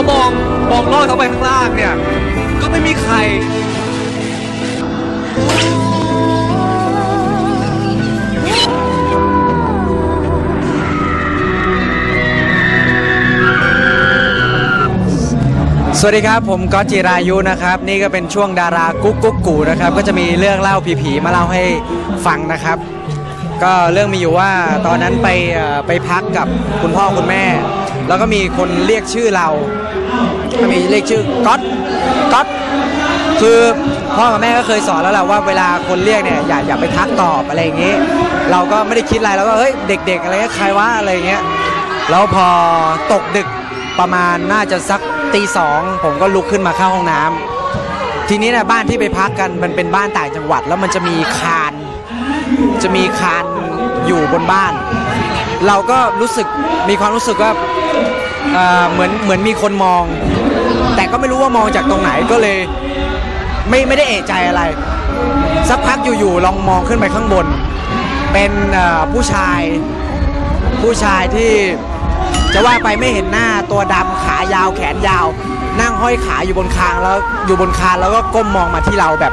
อมองมองลอดเข้าไปข้างล่างเนี่ย ก็ไม่มีใครสวัสดีครับ ผมก๊อตจิรายุนะครับ นี่ก็เป็นช่วงดารากุ๊กกุ๊กกูนะครับ ก็จะมีเรื่องเล่าผีๆมาเล่าให้ฟังนะครับ ก็เรื่องมีอยู่ว่าตอนนั้นไปไปพักกับคุณพ่อคุณแม่ แล้วก็มีคนเรียกชื่อเรามีเรียกชื่อก๊อตก๊อตคือพ่อกับแม่ก็เคยสอนแล้วแหละว่าเวลาคนเรียกเนี่ยอย่าอย่าไปทักตอบอะไรอย่างงี้ เราก็ไม่ได้คิดอะไรเราก็เฮ้ยเด็ก ๆ อะไรเงี้ยใครวะอะไรเงี้ยแล้วพอตกดึกประมาณน่าจะสักตีสองผมก็ลุกขึ้นมาเข้าห้องน้ำทีนี้เนะบ้านที่ไปพักกันมันเป็นบ้านต่างจังหวัด แล้วมันจะมีคาน จะมีคานอยู่บนบ้าน เราก็รู้สึกมีความรู้สึกว่าเหมือนเหมือนมีคนมอง แต่ก็ไม่รู้ว่ามองจากตรงไหนก็เลยไม่ไม่ได้เอะใจอะไร สักพักอยู่ๆลองมองขึ้นไปข้างบน เป็นผู้ชาย ผู้ชายที่จะว่าไปไม่เห็นหน้าตัวดำขายาวแขนยาว นั่งห้อยขาอยู่บนคางแล้วอยู่บนคานแล้วก็ก้มมองมาที่เราแบบ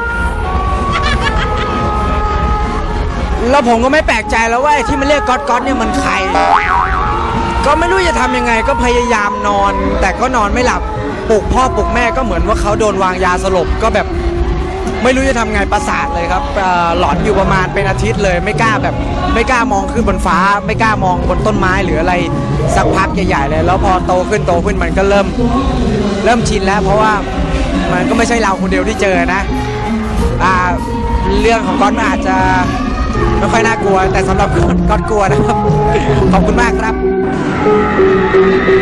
แล้วผมก็ไม่แปลกใจแล้วว่าไอ้ที่มันเรียกก๊อตก๊อตเนี่ยมันใคร ก็ไม่รู้จะทำยังไงก็พยายามนอน แต่ก็นอนไม่หลับปลุกพ่อปลุกแม่ก็เหมือนว่าเขาโดนวางยาสลบก็แบบ ไม่รู้จะทำไงประสาทเลยครับเอ่อหลอนอยู่ประมาณเป็นอาทิตย์เลย ไม่กล้าแบบ ไม่กล้ามองขึ้นบนฟ้า ไม่กล้ามองบนต้นไม้หรืออะไรสักพักใหญ่ๆเลย แล้วพอโตขึ้นโตขึ้นมันก็เริ่ม เริ่มชินแล้วเพราะว่ามันก็ไม่ใช่เราคนเดียวที่เจอนะอ่าเรื่องของก๊อตมันอาจจะ ไม่ค่อยน่ากลัว แต่สำหรับก๊อตก๊อตกลัวนะครับ ขอบคุณมากครับ